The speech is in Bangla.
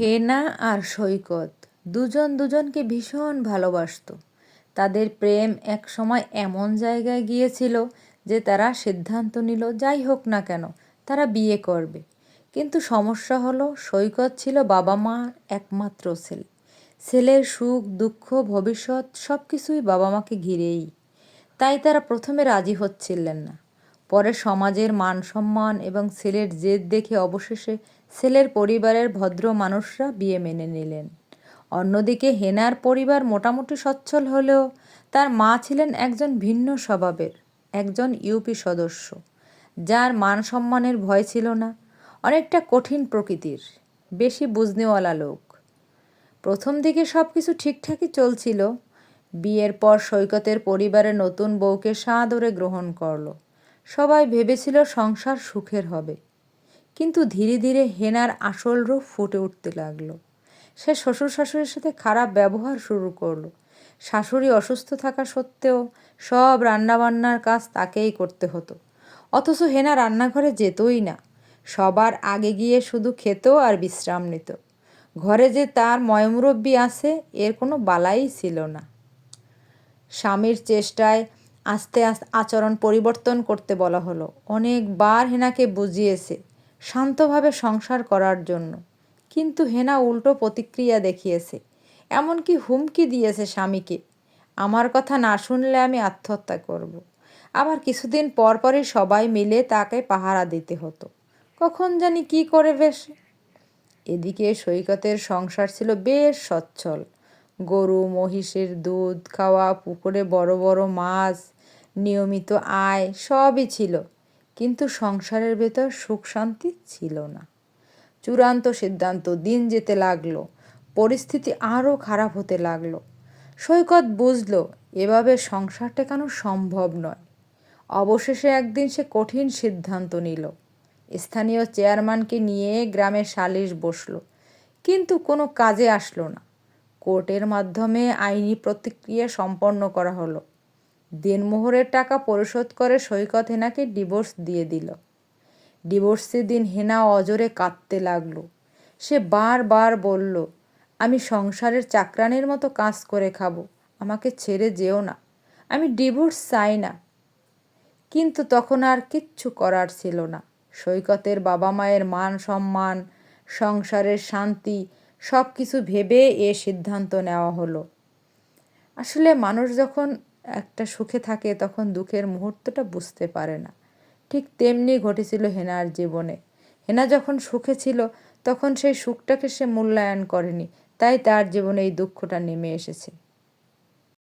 হেনা আর সৈকত দুজন দুজনকে ভীষণ ভালোবাসতো। তাদের প্রেম এক সময় এমন জায়গায় গিয়েছিল যে তারা সিদ্ধান্ত নিল, যাই হোক না কেন, তারা বিয়ে করবে। কিন্তু সমস্যা হলো, সৈকত ছিল বাবা মার একমাত্র ছেলে। ছেলের সুখ, দুঃখ, ভবিষ্যৎ সব কিছুই বাবা মাকে ঘিরেই। তাই তারা প্রথমে রাজি হচ্ছিলেন না। পরে সমাজের মান সম্মান এবং ছেলের জেদ দেখে অবশেষে ছেলের পরিবারের ভদ্র মানুষরা বিয়ে মেনে নিলেন। অন্যদিকে হেনার পরিবার মোটামুটি সচ্ছল হলেও তার মা ছিলেন একজন ভিন্ন স্বভাবের, একজন ইউপি সদস্য, যার মান সম্মানের ভয় ছিল না, অনেকটা কঠিন প্রকৃতির, বেশি বুঝনেওয়ালা লোক। প্রথম দিকে সব কিছু ঠিকঠাকই চলছিল, বিয়ের পর সৈকতের পরিবারে নতুন বউকে সাদরে গ্রহণ করল। সবাই ভেবেছিল সংসার সুখের হবে। কিন্তু ধীরে ধীরে হেনার আসল রূপ ফুটে উঠতে লাগল। সে শ্বশুর শাশুড়ির সাথে খারাপ ব্যবহার শুরু করল। শাশুড়ি অসুস্থ থাকা সত্ত্বেও সব রান্নাবান্নার কাজ তাকেই করতে হতো। অথচ হেনা রান্নাঘরে যেতই না। সবার আগে গিয়ে শুধু খেত আর বিশ্রাম নিত। ঘরে যে তার ময়মুরব্বী আছে, এর কোনো বালাই ছিল না। স্বামীর চেষ্টায় আস্তে আস্তে আচরণ পরিবর্তন করতে বলা হলো। অনেকবার হেনাকে বুঝিয়েছে শান্তভাবে সংসার করার জন্য। কিন্তু হেনা উল্টো প্রতিক্রিয়া দেখিয়েছে, এমনকি হুমকি দিয়েছে স্বামীকে, আমার কথা না শুনলে আমি আত্মহত্যা করব। আবার কিছুদিন পর পরই সবাই মিলে তাকে পাহারা দিতে হতো। কখন জানি কি করে বেশ। এদিকে সৈকতের সংসার ছিল বেশ সচ্ছল। গরু, মহিষের দুধ খাওয়া, পুকুরে বড় বড় মাছ নিয়মিত আয় সবই ছিল, কিন্তু সংসারের ভেতর সুখ শান্তি ছিল না। চূড়ান্ত সিদ্ধান্ত, দিন যেতে লাগল, পরিস্থিতি আরও খারাপ হতে লাগল। সৈকত বুঝল, এভাবে সংসার টেকানো সম্ভব নয়? অবশেষে একদিন সে কঠিন সিদ্ধান্ত নিল। স্থানীয় চেয়ারম্যানকে নিয়ে গ্রামে সালিশ বসল, কিন্তু কোনো কাজে আসলো না। কোর্টের মাধ্যমে আইনি প্রতিক্রিয়া সম্পন্ন করা হলো। দিনমোহরের টাকা পরিশোধ করে সৈকত হেনাকে ডিভোর্স দিয়ে দিল। ডিভোর্সের দিন হেনা অজরে কাঁদতে লাগল। সে বারবার বলল, আমি সংসারের চাকরানের মতো কাজ করে খাব, আমাকে ছেড়ে যেও না, আমি ডিভোর্স চাই না। কিন্তু তখন আর কিচ্ছু করার ছিল না। সৈকতের বাবা মায়ের মান সম্মান, সংসারের শান্তি সব কিছু ভেবে এ সিদ্ধান্ত নেওয়া হলো। আসলে মানুষ যখন একটা সুখে থাকে তখন দুঃখের মুহূর্তটা বুঝতে পারে না। ঠিক তেমনি ঘটেছিল হেনার জীবনে। হেনা যখন সুখে ছিল, তখন সেই সুখটাকে সে মূল্যায়ন করেনি। তাই তার জীবনে এই দুঃখটা নেমে এসেছে।